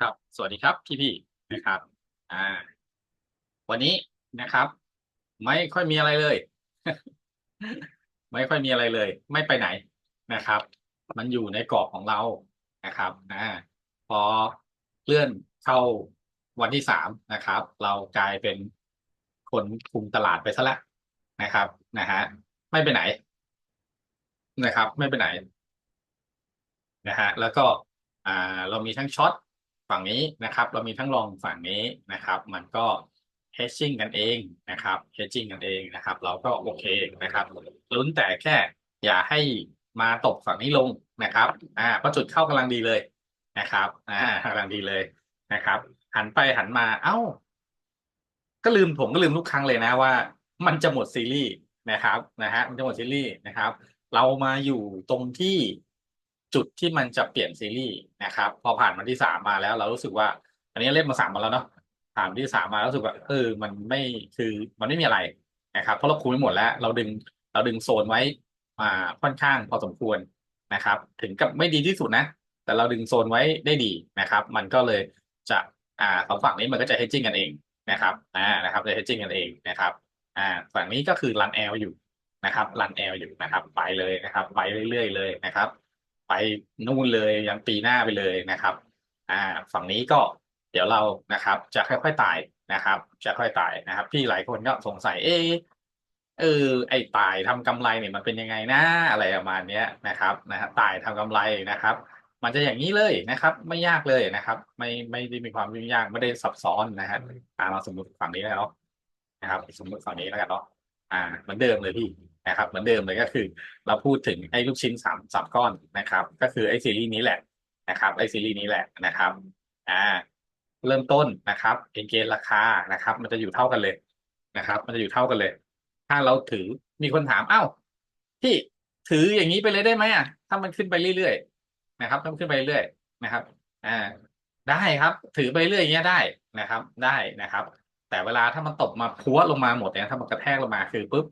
ครับ สวัสดีครับพี่พี่นะครับอ่าวันนี้นะครับ ไม่ค่อยมีอะไรเลย ไม่ค่อยมีอะไรเลย ไม่ไปไหนนะครับ มันอยู่ในกรอบของเรานะครับอ่าพอเลื่อนเข้าวันที่สามนะครับ เรากลายเป็นคนคุมตลาดไปซะแล้วนะครับนะฮะไม่ไปไหน นะครับ ไม่ไปไหนนะฮะแล้วก็อ่าเรามีทั้งช็อต ฝั่งนี้นะครับ เรามีทั้งลองฝั่งนี้นะครับ มันก็ hedging กันเองนะครับ hedging กันเองนะครับ เราก็โอเคนะครับลุ้นแต่แค่อย่าให้มาตกฝั่งนี้ลงนะครับอ่าประจุดเข้ากำลังดีเลยนะครับอ่ากำลังดีเลยนะครับ หันไปหันมา เอ้า ก็ลืมผมก็ลืมทุกครั้งเลยนะว่า มันจะหมดซีรีส์นะครับนะฮะมันจะหมดซีรีส์นะครับ เรามาอยู่ตรงที่ จุดที่มันจะเปลี่ยนซีรีส์นะครับ พอผ่านวันที่สามมาแล้วเรารู้สึกว่า อันนี้เล่นมาสามวันแล้วเนาะผ่านวันที่สามมาแล้วรู้สึกว่าเออมันไม่คือมันไม่มีอะไรนะครับ เพราะเราคุมไม่หมดแล้ว เราดึงเราดึงโซนไว้มาค่อนข้างพอสมควรนะครับ ถึงกับไม่ดีที่สุดนะ แต่เราดึงโซนไว้ได้ดีนะครับ มันก็เลยจะอ่าสองฝั่งนี้มันก็จะ hedging กันเองนะครับอ่านะครับจะ hedging กันเองนะครับอ่าฝั่งนี้ก็คือรันแอลอยู่นะครับรันแอลอยู่นะครับ ไปเลยนะครับ ไปเรื่อยๆเลยนะครับ ไปนู่นเลยยันปีหน้าไปเลยนะครับอ่าฝั่งนี้ก็เดี๋ยวเรานะครับจะค่อยๆตายนะครับ จะค่อยตายนะครับพี่หลายคนก็สงสัยเออเออไอ้ตายทำกำไรเนี่ยมันเป็นยังไงนะอะไรประมาณเนี้ยนะครับนะฮะตายทำกำไรนะครับ มันจะอย่างนี้เลยนะครับ ไม่ยากเลยนะครับ ไม่ไม่ได้มีความยุ่งยากไม่ได้ซับซ้อนนะฮะอ่าเราสมมติฝั่งนี้แล้วนะครับ สมมติฝั่งนี้แล้วกันเนาะอ่าเหมือนเดิมเลยพี่ นะครับเหมือนเดิมเลยก็คือ เราพูดถึงไอ้ลูกชิ้นสามสามก้อนนะครับ ก็คือไอ้ซีรีส์นี้แหละนะครับไอ้ซีรีส์นี้แหละนะครับอ่าเริ่มต้นนะครับเอ็นเกณฑ์ราคานะครับ มันจะอยู่เท่ากันเลยนะครับ มันจะอยู่เท่ากันเลย ถ้าเราถือมีคนถามเอ้าพี่ถืออย่างนี้ไปเลยได้ไหมอะถ้ามันขึ้นไปเรื่อยๆนะครับ ถ้ามันขึ้นไปเรื่อยๆนะครับอ่าได้ครับ ถือไปเรื่อยอย่างเงี้ยได้นะครับ ได้นะครับ แต่เวลาถ้ามันตกมาพัวลงมาหมดเนี่ยถ้ามันกระแทกลงมาคือปุ๊บ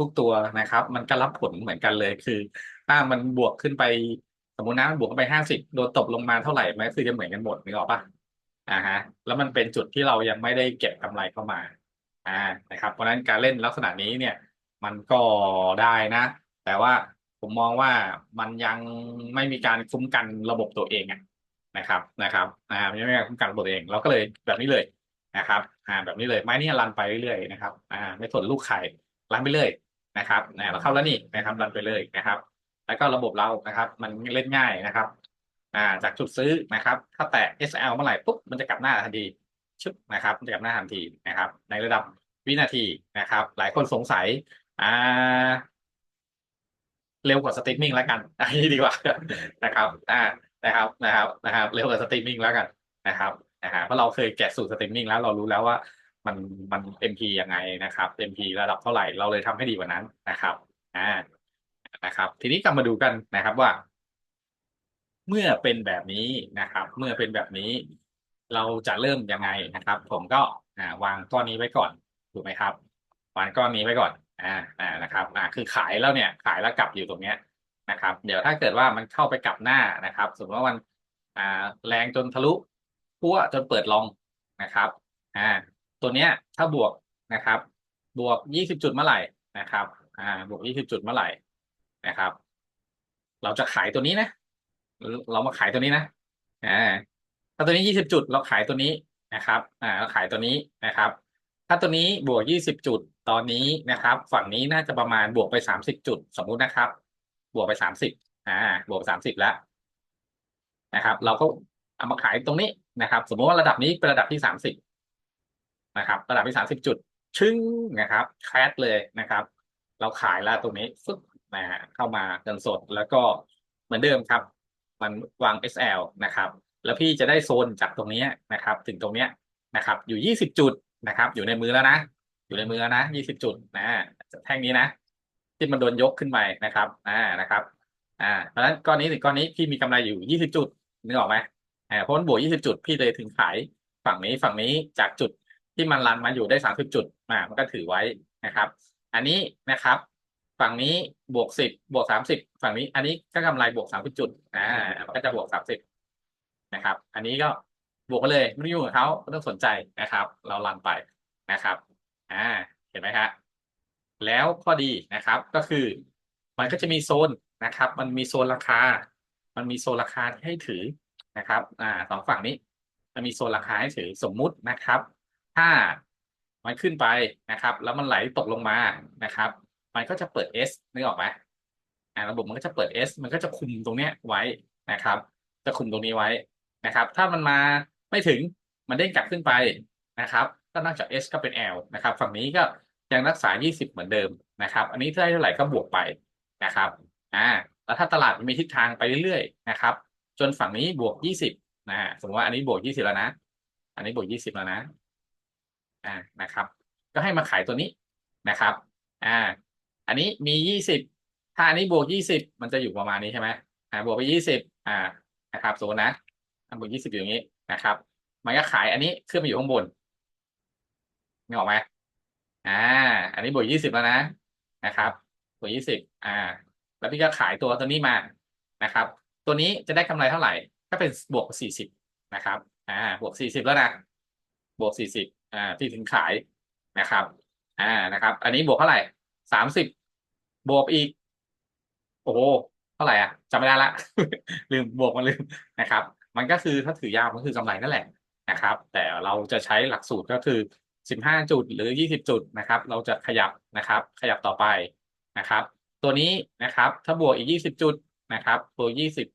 ทุกตัวนะครับ มันก็รับผลเหมือนกันเลยคือ ถ้ามันบวกขึ้นไปสมมตินะมันบวกไปห้าสิบโดนตบลงมาเท่าไหร่มันคือจะเหมือนกันหมดนึกออกปะอ่าฮะ แล้วมันเป็นจุดที่เรายังไม่ได้เก็บกำไรเข้ามา อ่านะครับ เพราะฉะนั้นการเล่นลักษณะนี้เนี่ย มันก็ได้นะ แต่ว่าผมมองว่ามันยังไม่มีการคุ้มกันระบบตัวเองอะนะครับนะครับอ่ายังไม่มีการคุ้มกันระบบตัวเอง เราก็เลยแบบนี้เลยนะครับ อ่า แบบนี้เลยไม้นี่รันไปเรื่อยๆนะครับ อ่า ไม่สนลูกไข่รันไปเลย นะครับนะเราเข้าแล้วนี่นะครับรันไปเลยนะครับ แล้วก็ระบบเรานะครับ มันเล่นง่ายนะครับอ่าจากจุดซื้อนะครับ ถ้าแตะ SL เมื่อไหร่ปุ๊บมันจะกลับหน้าทันทีชึบนะครับมันจะกลับหน้าทันทีนะครับ ในระดับวินาทีนะครับ หลายคนสงสัยอ่าเร็วกว่าสตรีมมิ่งแล้วกันอันนี้ดีกว่านะครับอ่านะครับนะครับนะครับ เร็วกว่าสตรีมมิ่งแล้วกันนะครับนะฮะเพราะเราเคยแกะสูตรสตรีมมิ่งแล้วเรารู้แล้วว่า มันมัน MP ยังไงนะครับ MP ระดับเท่าไหร่เราเลยทำให้ดีกว่านั้นนะครับอ่านะครับ ทีนี้กลับมาดูกันนะครับว่า เมื่อเป็นแบบนี้นะครับ เมื่อเป็นแบบนี้ เราจะเริ่มยังไงนะครับ ผมก็อ่าวางก้อนนี้ไว้ก่อนถูกไหมครับวางก้อนนี้ไว้ก่อนอ่าอ่านะครับอ่าคือขายแล้วเนี่ยขายแล้วกลับอยู่ตรงเนี้ยนะครับ เดี๋ยวถ้าเกิดว่ามันเข้าไปกลับหน้านะครับ สมมติว่ามันอ่าแรงจนทะลุพัวจนเปิดลองนะครับอ่า ตัวเนี้ยถ้าบวกนะครับ บวกยี่สิบจุดเมื่อไหร่นะครับ อ่า บวกยี่สิบจุดเมื่อไหร่นะครับ เราจะขายตัวนี้นะ เรามาขายตัวนี้นะอ่าถ้าตัวนี้ยี่สิบจุด เราขายตัวนี้นะครับ อ่าเราขายตัวนี้นะครับ ถ้าตัวนี้บวกยี่สิบจุดตอนนี้นะครับ ฝั่งนี้น่าจะประมาณบวกไปสามสิบจุดสมมุตินะครับ บวกไปสามสิบอ่า บวกสามสิบแล้วนะครับ เราก็เอามาขายตรงนี้นะครับ สมมติว่าระดับนี้เป็นระดับที่สามสิบ นะครับระดับที่สามสิบจุด ชึ้งนะครับแคสเลยนะครับ เราขายแล้วตรงนี้ฟึบนะฮะเข้ามาเงินสดแล้วก็เหมือนเดิมครับ มันวาง SL นะครับ แล้วพี่จะได้โซนจากตรงนี้นะครับ ถึงตรงเนี้ยนะครับ อยู่ยี่สิบจุดนะครับ อยู่ในมือแล้วนะ อยู่ในมือแล้วนะยี่สิบจุดนะแท่งนี้นะ ที่มันโดนยกขึ้นไปนะครับอ่านะครับอ่าเพราะฉะนั้นก้อนนี้ถึงก้อนนี้พี่มีกำไรอยู่ยี่สิบจุดนึกออกไหมอ่าเพราะมันบวกยี่สิบจุดพี่เลยถึงขายฝั่งนี้ฝั่งนี้จากจุด ที่มันรันมาอยู่ได้สามสิบจุดอ่ามันก็ถือไว้นะครับ อันนี้นะครับ ฝั่งนี้บวกสิบบวกสามสิบฝั่งนี้อันนี้ก็กำไรบวกสามสิบจุดอ่ามันก็จะบวกสามสิบนะครับ อันนี้ก็บวกไปเลยไม่ต้องยุ่งกับเขาไม่ต้องสนใจนะครับ เราลันไปนะครับอ่าเห็นไหมครับแล้วข้อดีนะครับก็คือ มันก็จะมีโซนนะครับ มันมีโซนราคา มันมีโซนราคาให้ถือนะครับ อ่าสองฝั่งนี้ มันมีโซนราคาให้ถือสมมุตินะครับ ถ้ามันขึ้นไปนะครับ แล้วมันไหลตกลงมานะครับ มันก็จะเปิด S นึกออกไหมอ่าระบบมันก็จะเปิด S มันก็จะคุมตรงเนี้ยไว้นะครับ จะคุมตรงนี้ไว้นะครับ ถ้ามันมาไม่ถึงมันเด้งกลับขึ้นไปนะครับ ก็นอกจาก S ก็เป็น L นะครับ ฝั่งนี้ก็ยังรักษา 20 เหมือนเดิมนะครับ อันนี้ได้เท่าไหร่ก็บวกไปนะครับอ่าแล้วถ้าตลาดมันมีทิศทางไปเรื่อยๆนะครับ จนฝั่งนี้บวก 20นะฮะสมมติว่าอันนี้บวก 20 แล้วนะ อันนี้บวก 20 แล้วนะ อ่านะครับ ก็ให้มาขายตัวนี้นะครับอ่าอันนี้มี20ถ้าอันนี้บวก20มันจะอยู่ประมาณนี้ใช่ไหมอ่าบวกไป20อ่านะครับสมมตินะอันบวก20อยู่อย่างนี้นะครับ มันก็ขายอันนี้ขึ้นมาอยู่ข้างบนนี่ออกไหมอ่า อันนี้บวก20แล้วนะนะครับบวก20อ่า แล้วพี่ก็ขายตัวตัวนี้มานะครับ ตัวนี้จะได้กำไรเท่าไหร่ ก็เป็นบวก40นะครับ อ่า บวก40แล้วนะ บวก40 อ่าที่ถึงขายนะครับ อ่านะครับ อันนี้บวกเท่าไหร่30บบวกอีก โอ้โหเท่าไหร่อะจำไม่ได้ละ ลืมบวกมาลืมนะครับ มันก็คือถ้าถือยาวมันคือกำไรนั่นแหละนะครับ แต่เราจะใช้หลักสูตรก็คือ15จุดหรือ20จุดนะครับ เราจะขยับนะครับ ขยับต่อไปนะครับ ตัวนี้นะครับ ถ้าบวกอีก20จุดนะครับบวก20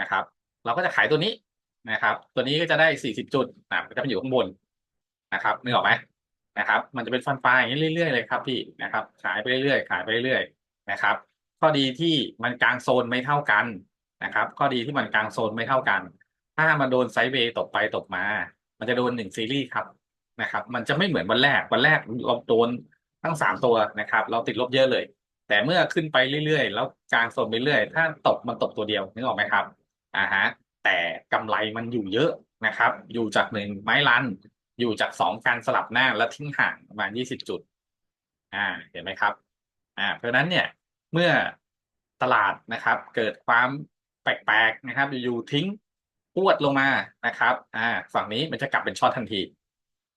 นะครับ เราก็จะขายตัวนี้ นะครับ ตัวนี้ก็จะได้40จุดนะก็จะไปอยู่ข้างบนนะครับนึกออกไหมนะครับ มันจะเป็นฟันปลายอย่างนี้เรื่อยๆเลยครับพี่นะครับ ขายไปเรื่อยๆขายไปเรื่อยๆนะครับ ข้อดีที่มันกลางโซนไม่เท่ากันนะครับ ข้อดีที่มันกลางโซนไม่เท่ากัน ถ้ามันโดนไซด์เวย์ตกไปตกมา มันจะโดนหนึ่งซีรีส์ครับนะครับ มันจะไม่เหมือนวันแรกวันแรกเราโดนทั้งสามตัวนะครับ เราติดลบเยอะเลย แต่เมื่อขึ้นไปเรื่อยๆ แล้วกลางโซนไปเรื่อย ถ้าตกมันตกตัวเดียวนึกออกไหมครับอ่าฮะ แต่กำไรมันอยู่เยอะนะครับ อยู่จากหนึ่งไม้ลัน อยู่จากสองการสลับหน้าและทิ้งห่างประมาณยี่สิบจุด อ่า เห็นไหมครับ อ่า เพราะฉะนั้นเนี่ย เมื่อตลาดนะครับ เกิดความแปลกๆนะครับ อยู่ทิ้งพวดลงมานะครับ อ่า ฝั่งนี้มันจะกลับเป็นช็อตทันที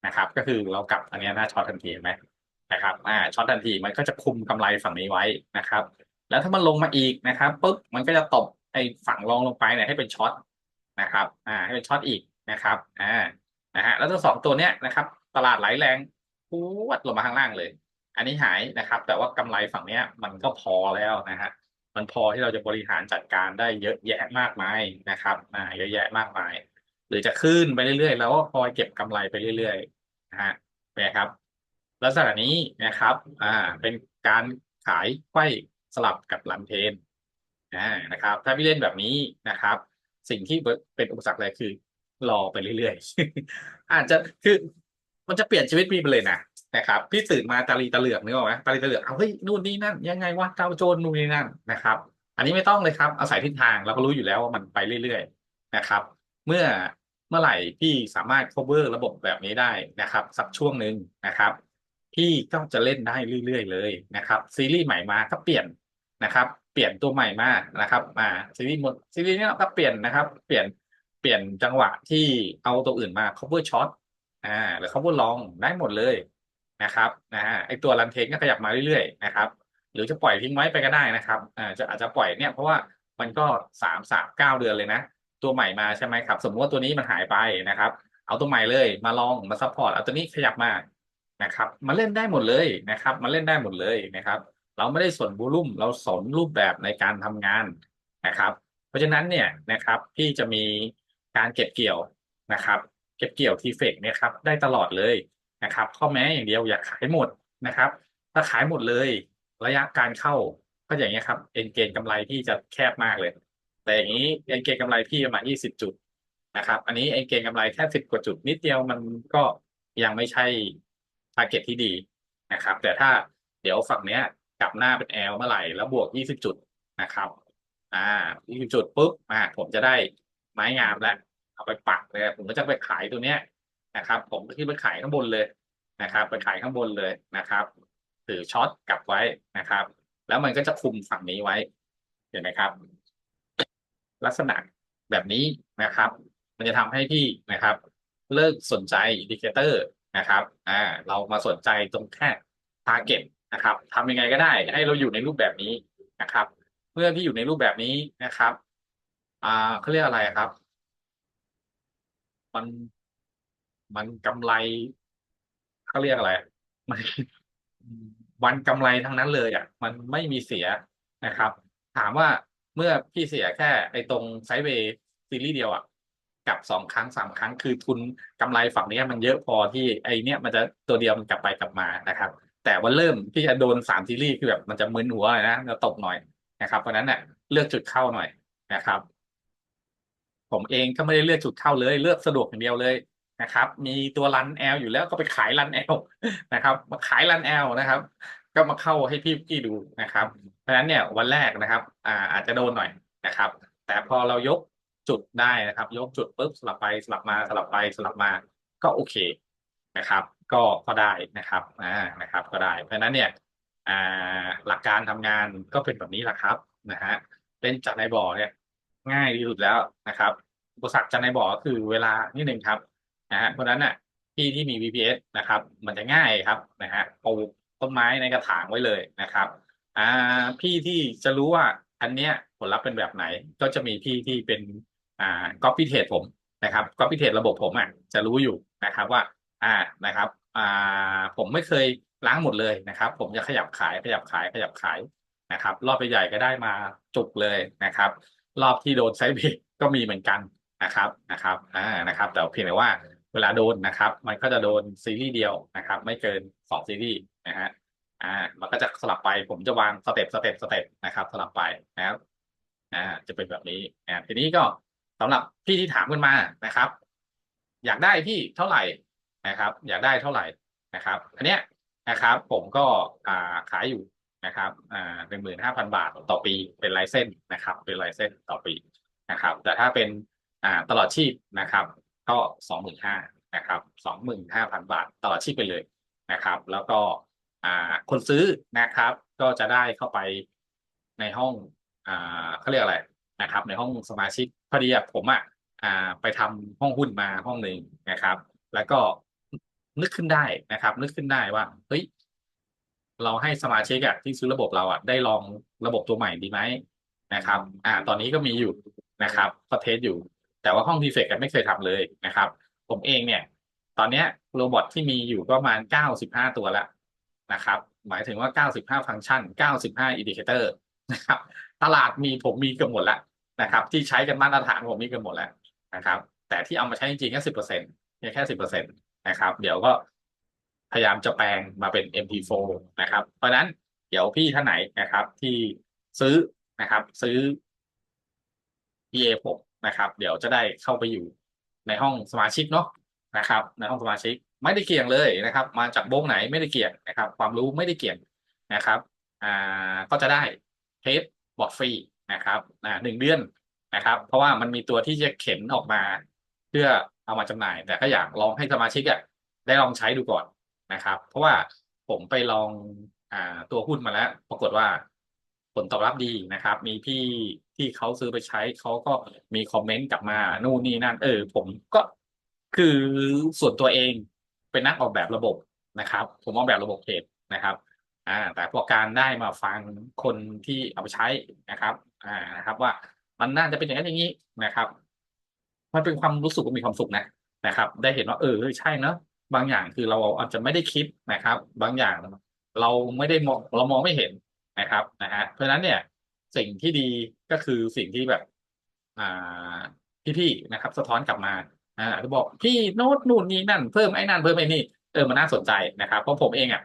นะครับ ก็คือเรากลับอันนี้หน้าช็อตทันทีไหมนะครับ อ่า ช็อตทันทีมันก็จะคุมกำไรฝั่งนี้ไว้นะครับ แล้วถ้ามันลงมาอีกนะครับปุ๊บ มันก็จะตบไอ้ฝั่งรองลงไปเนี่ยให้เป็นช็อต นะครับอ่าให้เป็นช็อตอีกนะครับอ่านะฮะแล้วทั้งสองตัวเนี้ยนะครับ ตลาดไหลแรงพวดลงมาข้างล่างเลย อันนี้หายนะครับ แต่ว่ากำไรฝั่งเนี้ยมันก็พอแล้วนะฮะมันพอที่เราจะบริหารจัดการได้เยอะแยะมากมายนะครับอ่าเยอะแยะมากมาย หรือจะขึ้นไปเรื่อยๆ แล้วก็คอยเก็บกำไรไปเรื่อยๆนะฮะเป็นไงครับลักษณะนี้นะครับ อ่า เป็นการขายไข้สลับกับลันเทนอ่านะครับ ถ้าพี่เล่นแบบนี้นะครับ สิ่งที่เป็นอุปสรรคเลยคือ รอไปเรื่อยๆ อาจจะคือมันจะเปลี่ยนชีวิตพี่ไปเลยนะนะครับ พี่ตื่นมาตาลีตาเหลือกนึกออกไหมตาลีตาเหลือกเอาเฮ้ยนู่นนี่นั่น ยังไงวะดาวโจนส์นู่นนี่นั่นนะครับ อันนี้ไม่ต้องเลยครับ อาศัยทิศทางเราก็รู้อยู่แล้วว่ามันไปเรื่อยๆนะครับ เมื่อเมื่อไหร่พี่สามารถ cover ระบบแบบนี้ได้นะครับ สักช่วงหนึ่งนะครับ พี่ก็จะเล่นได้เรื่อยๆเลยนะครับ ซีรีส์ใหม่มาก็เปลี่ยนนะครับ ปลี่ยนตัวใหม่มานะครับอ่าซีรีส์หมดซีรีส์นี้ก็เปลี่ยนนะครับ เปลี่ยนเปลี่ยนจังหวะที่เอาตัวอื่นมา cover shot อ่าหรือ cover long ได้หมดเลยนะครับนะฮะไอตัวรันเทนก็ขยับมาเรื่อยๆนะครับหรือจะปล่อยทิ้งไว้ไปก็ได้นะครับอ่าจะอาจจะปล่อยเนี่ยเพราะว่ามันก็สามสามเก้าเดือนเลยนะ ตัวใหม่มาใช่ไหมครับ สมมติว่าตัวนี้มันหายไปนะครับ เอาตัวใหม่เลยมาลองมาซัพพอร์ตเอาตัวนี้ขยับมานะครับมาเล่นได้หมดเลยนะครับมาเล่นได้หมดเลยนะครับ เราไม่ได้สนบูลุ่มเราสนรูปแบบในการทำงานนะครับ เพราะฉะนั้นเนี่ยนะครับพี่จะมีการเก็บเกี่ยวนะครับ เก็บเกี่ยวทีเฟกเนี่ยครับได้ตลอดเลยนะครับ ข้อแม้อย่างเดียวอยากขายหมดนะครับ ถ้าขายหมดเลย ระยะการเข้าก็อย่างเงี้ยครับเอ็นเกณฑ์กำไรที่จะแคบมากเลย แต่อย่างนี้เอ็นเกณฑ์กำไรพี่ประมาณยี่สิบจุดนะครับอันนี้เอ็นเกณฑ์กำไรแค่สิบกว่าจุดนิดเดียวมันก็ยังไม่ใช่ทาร์เก็ตที่ดีนะครับ แต่ถ้าเดี๋ยวฝั่งเนี้ย กลับหน้าเป็น L เมื่อไหร่ แล้วบวกยี่สิบจุดนะครับ อ่ายี่สิบจุดปุ๊บอ่าผมจะได้ไม้งามแล้ว เอาไปปักเลย ผมก็จะไปขายตัวเนี้ยนะครับ ผมก็ที่ไปขายข้างบนเลยนะครับ ไปขายข้างบนเลยนะครับ ถือช็อตกลับไว้นะครับ แล้วมันก็จะคุมฝั่งนี้ไว้ เห็นไหมครับ ลักษณะแบบนี้นะครับ มันจะทำให้พี่นะครับ เลิกสนใจอินดิเคเตอร์นะครับ อ่า เรามาสนใจตรงแค่ target นะครับทำยังไงก็ได้ ให้เราอยู่ในรูปแบบนี้นะครับเมื่อพี่อยู่ในรูปแบบนี้นะครับ อ่าเขาเรียกอะไรครับ มันมันกำไรเขาเรียกอะไร มันมันกำไรทั้งนั้นเลยอะ มันไม่มีเสียนะครับ ถามว่าเมื่อพี่เสียแค่ไอ้ตรงไซด์เวย์ซีรีส์เดียวอะกับสองครั้งสามครั้งคือทุนกำไรฝั่งนี้มันเยอะพอที่ไอเนี้ยมันจะตัวเดียวมันกลับไปกลับมานะครับ แต่วันเริ่มที่จะโดนสามซีรีส์คือแบบมันจะมึนหัวหน่อยนะจะตกหน่อยนะครับ เพราะนั้นเนี่ยเลือกจุดเข้าหน่อยนะครับ ผมเองก็ไม่ได้เลือกจุดเข้าเลย เลือกสะดวกอย่างเดียวเลยนะครับ มีตัวรันแอลอยู่แล้วก็ไปขายรันแอลนะครับ มาขายรันแอลนะครับ ก็มาเข้าให้พี่พี่ดูนะครับ เพราะฉะนั้นเนี่ยวันแรกนะครับ อ่าอาจจะโดนหน่อยนะครับ แต่พอเรายกจุดได้นะครับ ยกจุดปุ๊บสลับไปสลับมาสลับไปสลับมาก็โอเคนะครับ ก็ก็ได้นะครับอ่านะครับ ก็ได้ เพราะฉะนั้นเนี่ยอ่าหลักการทำงานก็เป็นแบบนี้แหละครับนะฮะเล่นจากในบ่อเนี่ย ง่ายที่สุดแล้วนะครับอุปสรรคจากในบ่อก็คือเวลานิดนึงครับนะฮะเพราะฉะนั้นน่ะที่ที่มี VPS นะครับ มันจะง่ายครับนะฮะปลูกต้นไม้ในกระถางไว้เลยนะครับอ่าพี่ที่จะรู้ว่าอันเนี้ยผลลัพธ์เป็นแบบไหน ก็จะมีพี่ที่เป็นอ่า copy trade ผมนะครับ copy trade ระบบผมอะจะรู้อยู่นะครับว่า อ่านะครับอ่าผมไม่เคยล้างหมดเลยนะครับ ผมจะขยับขายขยับขายขยับขายนะครับ รอบใหญ่ก็ได้มาจุกเลยนะครับ รอบที่โดนไซด์เบรกก็มีเหมือนกันนะครับนะครับอ่านะครับ แต่เพียงแต่ว่าเวลาโดนนะครับ มันก็จะโดนซีรีส์เดียวนะครับ ไม่เกินสองซีรีส์นะฮะอ่ามันก็จะสลับไปผมจะวางสเต็ปสเต็ปสเต็ปนะครับ สลับไปนะครับอ่าจะเป็นแบบนี้อ่าทีนี้ก็สำหรับพี่ที่ถามกันมานะครับ อยากได้พี่เท่าไหร่ นะครับ อยากได้เท่าไหร่นะครับ อันเนี้ยนะครับผมก็อ่ขายอยู่นะครับอ่าหนึ่งหมื่นห้าพันบาทต่อปีเป็นลเซนส์นนะครับ เป็นลเซนส์ต่อปีนะครับ แต่ถ้าเป็นอ่าตลอดชีพนะครับ ก็สองหมื่นห้านะครับสองหมื่นห้าพันบาทตลอดชีพไปเลยนะครับ แล้วก็อ่าคนซื้อนะครับ ก็จะได้เข้าไปในห้องอ่าเขาเรียกอะไรนะครับ ในห้องสมาชิกพอดีผมอะอ่าไปทำห้องหุ้นมาห้องหนึ่งนะครับ แล้วก็ นึกขึ้นได้นะครับ นึกขึ้นได้ว่าเฮ้ยเราให้สมาชิกอะที่ซื้อระบบเราอะได้ลองระบบตัวใหม่ดีไหมนะครับ อ่า ตอนนี้ก็มีอยู่นะครับก็เทสอยู่ แต่ว่าห้องพีเฟกไม่เคยทำเลยนะครับ ผมเองเนี่ย ตอนเนี้ยโรบอทที่มีอยู่ประมาณเก้าสิบห้าตัวแล้วนะครับ หมายถึงว่า 95 ฟังก์ชัน 95 อินดิเคเตอร์นะครับ ตลาดมีผมมีเกือบหมดแล้วนะครับ ที่ใช้กันมาตรฐานผมมีเกือบหมดแล้วนะครับ แต่ที่เอามาใช้จริงๆแค่สิบเปอร์เซ็นต์แค่สิบเปอร์เซ็นต์ นะครับ เดี๋ยวก็พยายามจะแปลงมาเป็น MP4 นะครับ เพราะนั้นเดี๋ยวพี่ท่านไหนนะครับ ที่ซื้อนะครับ ซื้อ PA ผมนะครับ เดี๋ยวจะได้เข้าไปอยู่ในห้องสมาชิกเนาะนะครับ ในห้องสมาชิกไม่ได้เกี่ยงเลยนะครับ มาจากโบงไหนไม่ได้เกี่ยงนะครับ ความรู้ไม่ได้เกี่ยงนะครับอ่าก็จะได้เทสบอดฟรีนะครับอ่าหนึ่งเดือนนะครับ เพราะว่ามันมีตัวที่จะเข็นออกมาเพื่อ เอามาจำหน่าย แต่ก็อยากลองให้สมาชิกอะได้ลองใช้ดูก่อนนะครับ เพราะว่าผมไปลองอ่าตัวหุ้นมาแล้ว ปรากฏว่าผลตอบรับดีนะครับ มีพี่ที่เขาซื้อไปใช้เขาก็มีคอมเมนต์กลับมานู่นนี่นั่นเออ ผมก็คือส่วนตัวเองเป็นนักออกแบบระบบนะครับ ผมออกแบบระบบเทรดนะครับ อ่า แต่พอการได้มาฟังคนที่เอาไปใช้นะครับ อ่านะครับ ว่ามันน่าจะเป็นอย่างนั้นอย่างนี้นะครับ มันเป็นความรู้สึกว่ามีความสุขนะนะครับ ได้เห็นว่าเออใช่เนอะบางอย่างคือเราอาจจะไม่ได้คิดนะครับ บางอย่างเราไม่ได้มองเรามองไม่เห็นนะครับนะฮะเพราะฉะนั้นเนี่ยสิ่งที่ดีก็คือสิ่งที่แบบ อ่าพี่ๆนะครับ สะท้อนกลับมาอ่าจะบอกพี่โน้ตนู่นนี่นั่นเพิ่มไอ้นั่นเพิ่มไอ้นี่เออมันน่าสนใจนะครับ เพราะผมเองอะ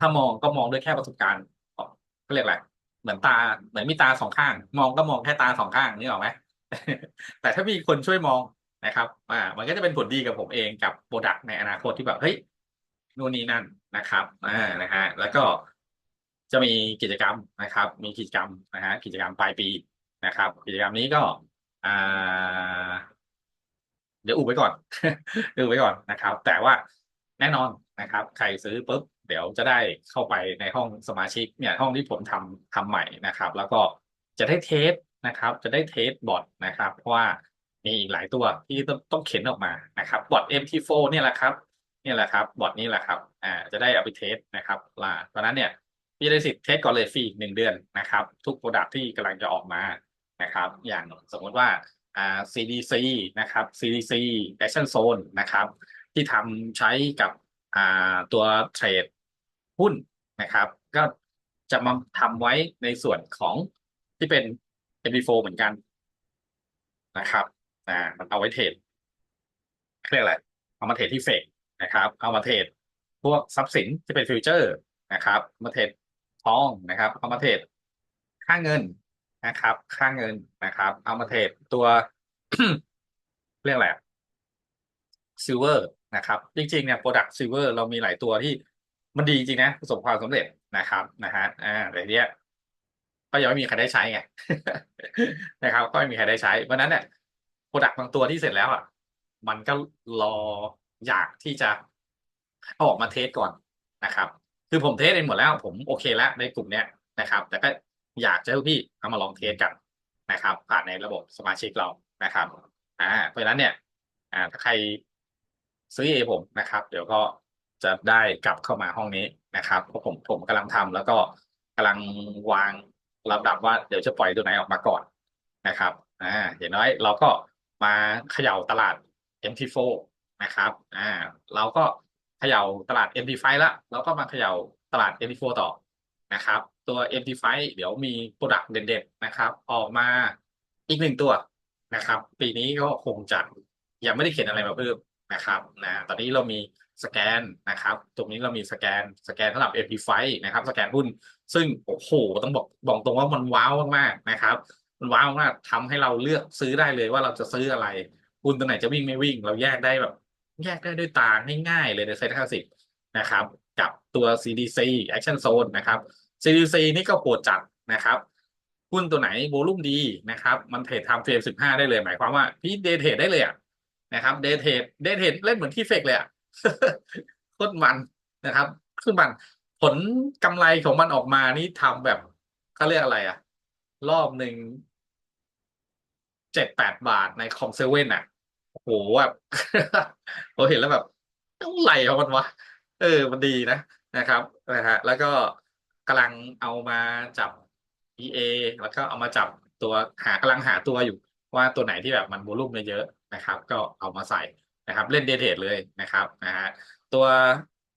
ถ้ามองก็มองด้วยแค่ประสบการณ์ก็เรียกอะไรเหมือนตาเหมือนมีตาสองข้าง มองก็มองแค่ตาสองข้างนี่หรอไหม แต่ถ้ามีคนช่วยมองนะครับ อ่า มันก็จะเป็นผลดีกับผมเองกับโปรดักต์ในอนาคตที่แบบเฮ้ยนู่นนี่นั่นนะครับ อ่า นะฮะ แล้วก็จะมีกิจกรรมนะครับ มีกิจกรรมนะฮะ กิจกรรมปลายปีนะครับ กิจกรรมนี้ก็ อ่า เดี๋ยวอุบไว้ก่อนอุบไว้ก่อนนะครับ แต่ว่าแน่นอนนะครับ ใครซื้อปุ๊บ เดี๋ยวจะได้เข้าไปในห้องสมาชิกเนี่ย ห้องที่ผมทำทำใหม่นะครับ แล้วก็จะได้เทส นะครับ จะได้เทสบอทนะครับเพราะว่ามีอีกหลายตัวที่ต้องต้องเข็นออกมานะครับบอท MT4 เนี่ยแหละครับนี่แหละครับบอทนี้แหละครับอ่าจะได้เอาไปเทสนะครับลาเพราะฉะนั้นเนี่ยพี่ได้สิทธิ์เทสก่อนเลยฟรีอีกหนึ่งเดือนนะครับ ทุกโปรดักที่กำลังจะออกมานะครับ อย่างสมมติว่าอ่า CDC นะครับ CDC Action Zone นะครับ ที่ทำใช้กับอ่าตัวเทรดหุ้นนะครับ ก็จะมาทำไว้ในส่วนของที่เป็น MD4 เหมือนกันนะครับอ่ามันเอาไว้เทรดเรียกอะไรเอามาเทรดที่เฟกนะครับ เอามาเทรดพวกทรัพย์สินที่เป็นฟิวเจอร์นะครับมาเทรดทองนะครับ เอามาเทรดค่าเงินนะครับ ค่าเงินนะครับ เอามาเทรดตัวเรียกอะไรซิลเวอร์นะครับ จริงๆเนี่ยโปรดักต์ซิลเวอร์เรามีหลายตัวที่มันดีจริงนะประสบความสำเร็จนะครับนะฮะอ่าแต่เนี้ย ก็ยังไม่มีใครได้ใช้ไงนะครับ ก็ไม่มีใครได้ใช้เพราะนั้นเนี่ยโปรดักต์บางตัวที่เสร็จแล้วอะ มันก็รออยากที่จะเอาออกมาเทสก่อนนะครับ คือผมเทสเองหมดแล้ว ผมโอเคแล้วในกลุ่มเนี้ยนะครับ แต่ก็อยากจะให้พี่เอามาลองเทสกันนะครับ ผ่านในระบบสมาชิกเรานะครับอ่าเพราะฉะนั้นเนี่ยอ่าถ้าใครซื้อเอผมนะครับ เดี๋ยวก็จะได้กลับเข้ามาห้องนี้นะครับเพราะผมผมกำลังทำแล้วก็กำลังวาง ลำดับว่าเดี๋ยวจะปล่อยตัวไหนออกมาก่อนนะครับอ่าอย่างน้อยเราก็มาเขย่าตลาด MT4 นะครับอ่าเราก็เขย่าตลาด MT5 ละเราก็มาเขย่าตลาด MT4 ต่อนะครับตัว MT5 เดี๋ยวมีโปรดักต์เด่นๆนะครับออกมาอีกหนึ่งตัวนะครับ ปีนี้ก็คงจะยังไม่ได้เขียนอะไรมาเพิ่มนะครับนะตอนนี้เรามี สแกนนะครับ ตรงนี้เรามีสแกนสแกนสำหรับ MT5 นะครับ สแกนหุ้น ซึ่งโอ้โหต้องบอกบอกตรงว่ามันว้าวมากๆนะครับ มันว้าวมากทำให้เราเลือกซื้อได้เลยว่าเราจะซื้ออะไรหุ้นตัวไหนจะวิ่งไม่วิ่ง เราแยกได้แบบ แยกได้ด้วยตาง่ายๆเลยในเซ็ตห้าสิบนะครับ กับตัว CDC Action Zone นะครับ CDC นี่ก็โปรดจัดนะครับหุ้นตัวไหนโวลุ่มดีนะครับ มันเทรดทำเฟรมสิบห้าได้เลย หมายความว่าพี่เดเทรดได้เลยอะนะครับเดเทรดเดเทรดเล่นเหมือนที่เฟกเลยอะ โคตรมันนะครับขึ้นมันผลกำไรของมันออกมานี่ทำแบบเขาเรียกอะไรอะรอบหนึ่งเจ็ดแปดบาทในคอมเซเว่นอะโอ้โหแบบเราเห็นแล้วแบบเท่าไหร่ของมันวะเออ มันดีนะนะครับนะฮะแล้วก็กำลังเอามาจับ EA แล้วก็เอามาจับตัวหากำลังหาตัวอยู่ว่าตัวไหนที่แบบมันโวลุ่มเยอะนะครับ ก็เอามาใส่ นะครับ เล่นเดทเทดเลยนะครับนะฮะตัว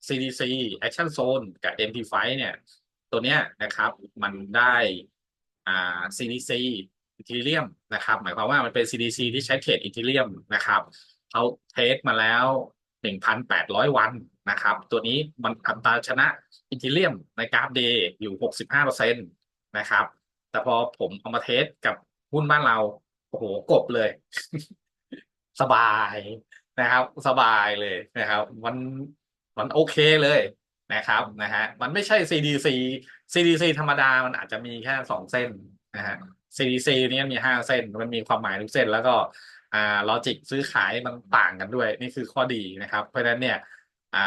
CDC Action Zone กับ MT5 เนี่ย ตัวเนี้ยนะครับมันได้อ่า CDC อีเทเรียมนะครับ หมายความว่ามันเป็น CDC ที่ใช้เทรดอีเทเรียมนะครับเขาเทสมาแล้ว 1,800 วันนะครับ ตัวนี้มันอัตราชนะอีเทเรียมในกราฟเดย์อยู่ 65%นะครับ แต่พอผมเอามาเทสกับหุ้นบ้านเรา โอ้โห กบเลย สบาย นะครับ สบายเลยนะครับ มันมันโอเคเลยนะครับนะฮะมันไม่ใช่ CDC CDC ธรรมดามันอาจจะมีแค่สองเส้นนะฮะ CDC นี้มีห้าเส้น มันมีความหมายทุกเส้น แล้วก็อ่าลอจิกซื้อขายมันต่างกันด้วย นี่คือข้อดีนะครับ เพราะฉะนั้นเนี่ยอ่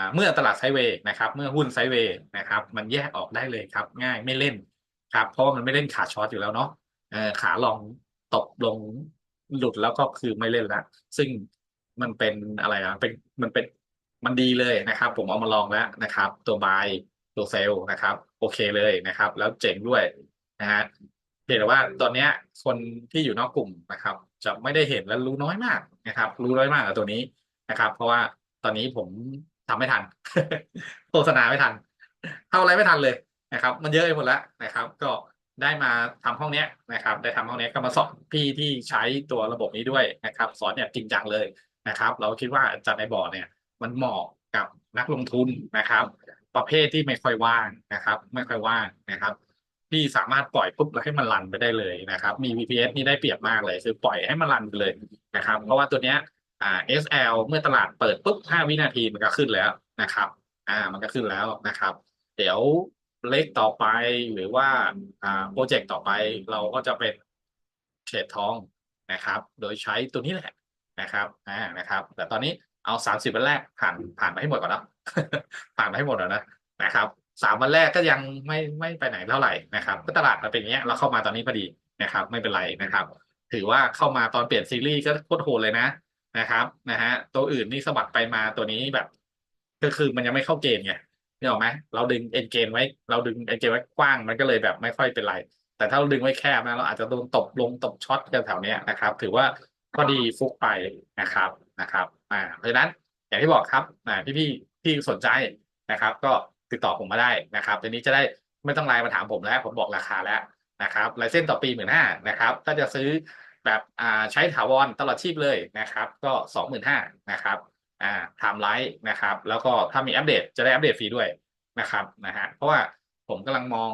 าเมื่อตลาดไซเวย์นะครับ เมื่อหุ้นไซเวย์นะครับ มันแยกออกได้เลยครับ ง่ายไม่เล่นครับ เพราะว่ามันไม่เล่นขาช็อตอยู่แล้วเนาะเออขาลองตกลง หลุดแล้วก็คือไม่เล่นแล้วซึ่งมันเป็นอะไรอะเป็นมันเป็นมันดีเลยนะครับ ผมเอามาลองแล้วนะครับ ตัวบายตัวเซลนะครับ โอเคเลยนะครับ แล้วเจ๋งด้วยนะฮะเพียงแต่ว่าตอนเนี้ยคนที่อยู่นอกกลุ่มนะครับ จะไม่ได้เห็นและรู้น้อยมากนะครับ รู้น้อยมากกับตัวนี้นะครับ เพราะว่าตอนนี้ผมทำไม่ทันโฆษณาไม่ทันเข้าอะไรไม่ทันเลยนะครับ มันเยอะไปหมดแล้วนะครับ ก็ ได้มาทำห้องเนี้ยนะครับ ได้ทำห้องเนี้ยก็มาสอนพี่ที่ใช้ตัวระบบนี้ด้วยนะครับ สอนเนี่ยจริงจังเลยนะครับ เราคิดว่าจัดในบอร์ดเนี่ย มันเหมาะกับนักลงทุนนะครับ ประเภทที่ไม่ค่อยว่างนะครับ ไม่ค่อยว่างนะครับที่สามารถปล่อยปุ๊บแล้วให้มันรันไปได้เลยนะครับ มี VPS นี่ได้เปรียบมากเลย คือปล่อยให้มันรันไปเลยนะครับ เพราะว่าตัวเนี้ยอ่า SL เมื่อตลาดเปิดปุ๊บ 5 วินาทีมันก็ขึ้นแล้วนะครับ อ่า มันก็ขึ้นแล้วนะครับ เดี๋ยว เล็กต่อไปหรือว่าอ่าโปรเจกต์ต่อไปเราก็จะเป็นเทรดทองนะครับ โดยใช้ตัวนี้แหละนะครับอ่านะครับ แต่ตอนนี้เอาสามสิบวันแรกผ่านผ่านไปให้หมดก่อนเนาะผ่านไปให้หมดแล้วนะนะครับสามวันแรกก็ยังไม่ไม่ไปไหนเท่าไหร่นะครับก็ตลาดมันเป็นอย่างเงี้ยเราเข้ามาตอนนี้พอดีนะครับ ไม่เป็นไรนะครับ ถือว่าเข้ามาตอนเปลี่ยนซีรีส์ก็โคตรโหดเลยนะนะครับนะฮะตัวอื่นนี่สะบัดไปมาตัวนี้แบบ ก็คือมันยังไม่เข้าเกณฑ์ไง นี่ออกไหมเราดึงเอ็นเกนไว้ เราดึงเอ็นเกนไว้กว้างมันก็เลยแบบไม่ค่อยเป็นไร แต่ถ้าเราดึงไว้แคบนะเราอาจจะโดนตบลงตบช็อตกันแถวเนี้ยนะครับ ถือว่าก็ดีฟุกไปนะครับนะครับอ่าเพราะฉะนั้นอย่างที่บอกครับอ่าพี่พี่ที่สนใจนะครับ ก็ติดต่อผมมาได้นะครับทีนี้จะได้ไม่ต้องไลน์มาถามผมแล้ว ผมบอกราคาแล้วนะครับลายเส้นต่อปีหมื่นห้านะครับ ถ้าจะซื้อแบบอ่าใช้ถาวรตลอดชีพเลยนะครับ ก็สองหมื่นห้านะครับ อ่าไทม์ไลน์นะครับ แล้วก็ถ้ามีอัปเดตจะได้อัปเดตฟรีด้วยนะครับนะฮะเพราะว่าผมกำลังมอง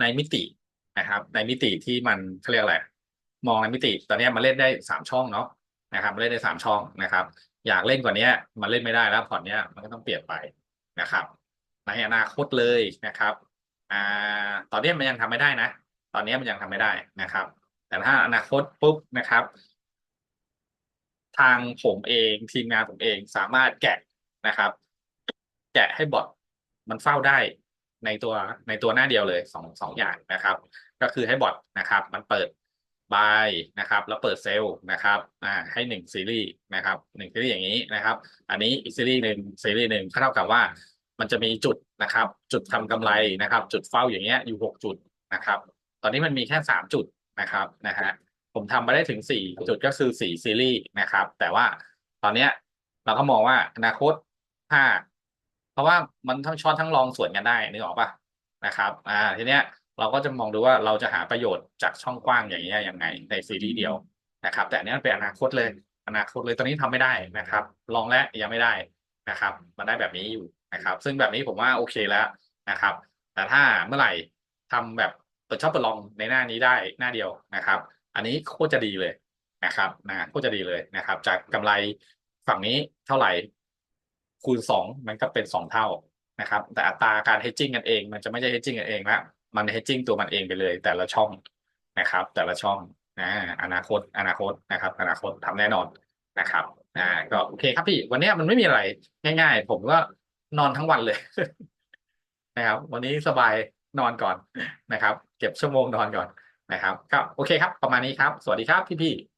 ในมิตินะครับ ในมิติที่มันเขาเรียกอะไรมองในมิติ ตอนนี้มาเล่นได้สามช่องเนาะนะครับมาเล่นได้สามช่องนะครับ อยากเล่นกว่านี้มันเล่นไม่ได้แล้วพอร์ตเนี้ยมันก็ต้องเปลี่ยนไปนะครับ ในอนาคตเลยนะครับอ่าตอนนี้มันยังทำไม่ได้นะ ตอนนี้มันยังทำไม่ได้นะครับ แต่ถ้าอนาคตปุ๊บนะครับ ทางผมเองทีมงานผมเองสามารถแกะนะครับ แกะให้บอทมันเฝ้าได้ในตัวในตัวหน้าเดียวเลยสองสองอย่างนะครับ ก็คือให้บอทนะครับ มันเปิดบายนะครับ แล้วเปิดเซลล์นะครับอ่าให้หนึ่งซีรีส์นะครับหนึ่งซีรีส์อย่างนี้นะครับ อันนี้อีกซีรีส์หนึ่งซีรีส์หนึ่งเท่ากับว่ามันจะมีจุดนะครับ จุดทำกำไรนะครับ จุดเฝ้าอย่างเงี้ยอยู่หกจุดนะครับ ตอนนี้มันมีแค่สามจุดนะครับนะฮะ ผมทำไปได้ถึงสี่จุดก็คือสี่ซีรีส์นะครับ แต่ว่าตอนเนี้ยเราก็มองว่าอนาคตถ้าเพราะว่ามันทั้งช็อตทั้งลองส่วนกันได้นึกออกปะนะครับ อ่า ทีเนี้ยเราก็จะมองดูว่าเราจะหาประโยชน์จากช่องกว้างอย่างเงี้ยยังไงในซีรีส์เดียวนะครับ แต่อันนี้มันเป็นอนาคตเลย อนาคตเลยตอนนี้ทำไม่ได้นะครับ ลองแล้วยังไม่ได้นะครับ มันได้แบบนี้อยู่นะครับ ซึ่งแบบนี้ผมว่าโอเคแล้วนะครับ แต่ถ้าเมื่อไหร่ทำแบบเปิดชอบเปิดลองในหน้านี้ได้หน้าเดียวนะครับ อันนี้โคตรจะดีเลยนะครับนะโคตรจะดีเลยนะครับ จากกำไรฝั่งนี้เท่าไหร่ คูณสองมันก็เป็นสองเท่านะครับ แต่อัตราการ hedging กันเอง มันจะไม่ใช่ hedging กันเองละมัน hedging ตัวมันเองไปเลย แต่ละช่องนะครับ แต่ละช่องนะอนาคตอนาคตนะครับ อนาคตทำแน่นอนนะครับอ่าก็โอเคครับพี่ วันนี้มันไม่มีอะไรง่าย ๆ ผมก็นอนทั้งวันเลยนะครับ วันนี้สบายนอนก่อนนะครับ เก็บชั่วโมงนอนก่อน นะครับก็โอเคครับ ประมาณนี้ครับ สวัสดีครับพี่ๆ